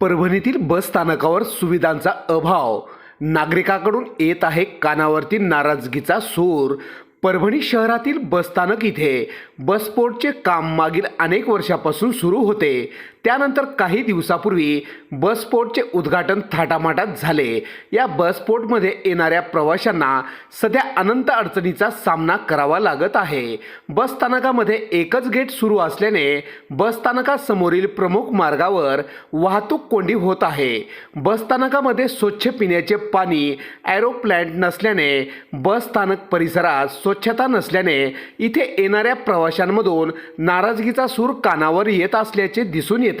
परभणीतील बस स्थानकावर सुविधांचा अभाव. नागरिकाकडून येत आहे कानावरती नाराजगीचा सूर. परभणी शहरातील बसस्थानक इथे. बसपोर्टचे काम मागील अनेक वर्षापासून सुरू होते. त्यानंतर काही दिवसापूर्वी बसपोर्टचे उद्घाटन थाटामाटात झाले. या बसपोर्टमध्ये येणाऱ्या प्रवाशांना सध्या अनंत अडचणीचा सामना करावा लागत आहे. बसस्थानकामध्ये एकच गेट सुरू असल्याने बसस्थानकासमोरील प्रमुख मार्गावर वाहतूक कोंडी होत आहे. बसस्थानकामध्ये स्वच्छ पिण्याचे पाणी ॲरोप्लॅन्ट नसल्याने बसस्थानक परिसरात स्वच्छता नसल्याने इथे येणाऱ्या प्रवाशांमधून नाराजगीचा सूर कानावर येत असल्याचे दिसून येते.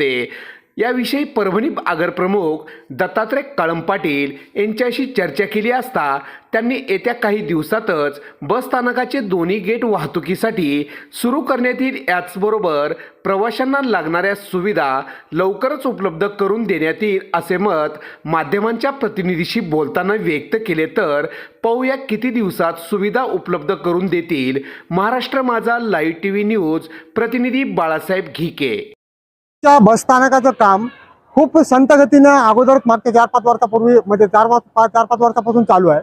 याविषयी परभणी आगरप्रमुख दत्तात्रय काळम पाटील यांच्याशी चर्चा केली असता त्यांनी येत्या काही दिवसातच बसस्थानकाचे दोन्ही गेट वाहतुकीसाठी सुरू करण्यात येईल. याचबरोबर प्रवाशांना लागणाऱ्या सुविधा लवकरच उपलब्ध करून देण्यात येईल असे मत माध्यमांच्या प्रतिनिधीशी बोलताना व्यक्त केले तर पाहूया किती दिवसात सुविधा उपलब्ध करून देतील. महाराष्ट्र माझा लाईव्ह टी व्ही न्यूज प्रतिनिधी बाळासाहेब घिके. च्या बसस्थानकाचं काम खूप संतगतीनं अगोदर मागच्या चार पाच वर्षापूर्वी म्हणजे चार पाच चार पाच वर्षापासून चालू आहे.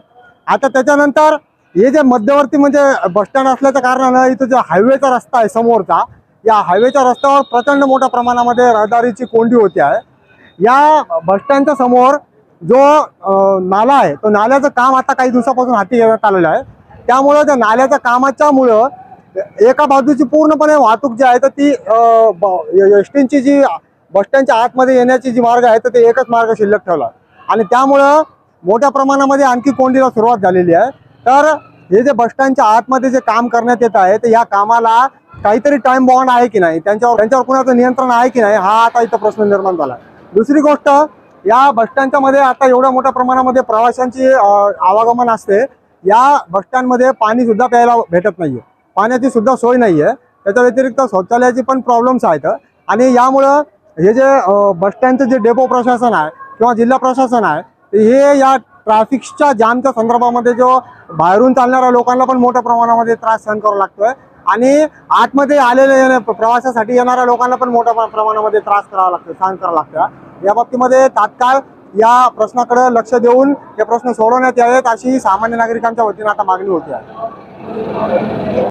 आता त्याच्यानंतर हे जे मध्यवर्ती म्हणजे बसस्टँड असल्याच्या कारणानं इथं जो हायवेचा रस्ता आहे समोरचा या हायवेच्या रस्त्यावर प्रचंड मोठ्या प्रमाणामध्ये रहदारीची कोंडी होते आहे. या बसस्टँडच्या समोर जो नाला आहे तो नाल्याचं काम आता काही दिवसापासून हाती घेण्यात आलेलं आहे. त्यामुळं त्या नाल्याच्या कामाच्यामुळं एका बाजूची पूर्णपणे वाहतूक जी आहे तर ती एसटींची जी जी बसस्टँडच्या आतमध्ये येण्याची जी मार्ग आहे तर ते एकच मार्ग शिल्लक ठेवला. आणि त्यामुळं मोठ्या प्रमाणामध्ये आणखी कोंडीला सुरुवात झालेली आहे. तर हे जे बसस्टँडच्या आतमध्ये जे काम करण्यात येत आहे तर या कामाला काहीतरी टाइम बॉन्ड आहे की नाही? त्यांच्यावर त्यांच्यावर कुणाचं नियंत्रण आहे की नाही? हा आता इथं प्रश्न निर्माण झाला. दुसरी गोष्ट या बसस्टँडच्या मध्ये आता एवढ्या मोठ्या प्रमाणामध्ये प्रवाशांची आवागमन असते. या बसस्टँडमध्ये पाणी सुद्धा प्यायला भेटत नाहीये. पाण्याची सुद्धा सोय नाहीये. त्याच्या व्यतिरिक्त शौचालयाची पण प्रॉब्लेम्स आहेत. आणि यामुळं हे जे बसस्टँडचं जे डेपो प्रशासन आहे किंवा जिल्हा प्रशासन आहे हे या ट्रॅफिकच्या जामच्या संदर्भामध्ये जो बाहेरून चालणाऱ्या लोकांना पण मोठ्या प्रमाणामध्ये त्रास सहन करावा लागतोय. आणि आतमध्ये आलेले प्रवासासाठी येणाऱ्या लोकांना पण मोठ्या प्रमाणामध्ये त्रास करावा लागतो सहन करावा लागतो या बाबतीमध्ये तात्काळ या प्रश्नाकडे लक्ष देऊन हे प्रश्न सोडवण्यात यावेत अशी सामान्य नागरिकांच्या वतीनं आता मागणी होती. आहे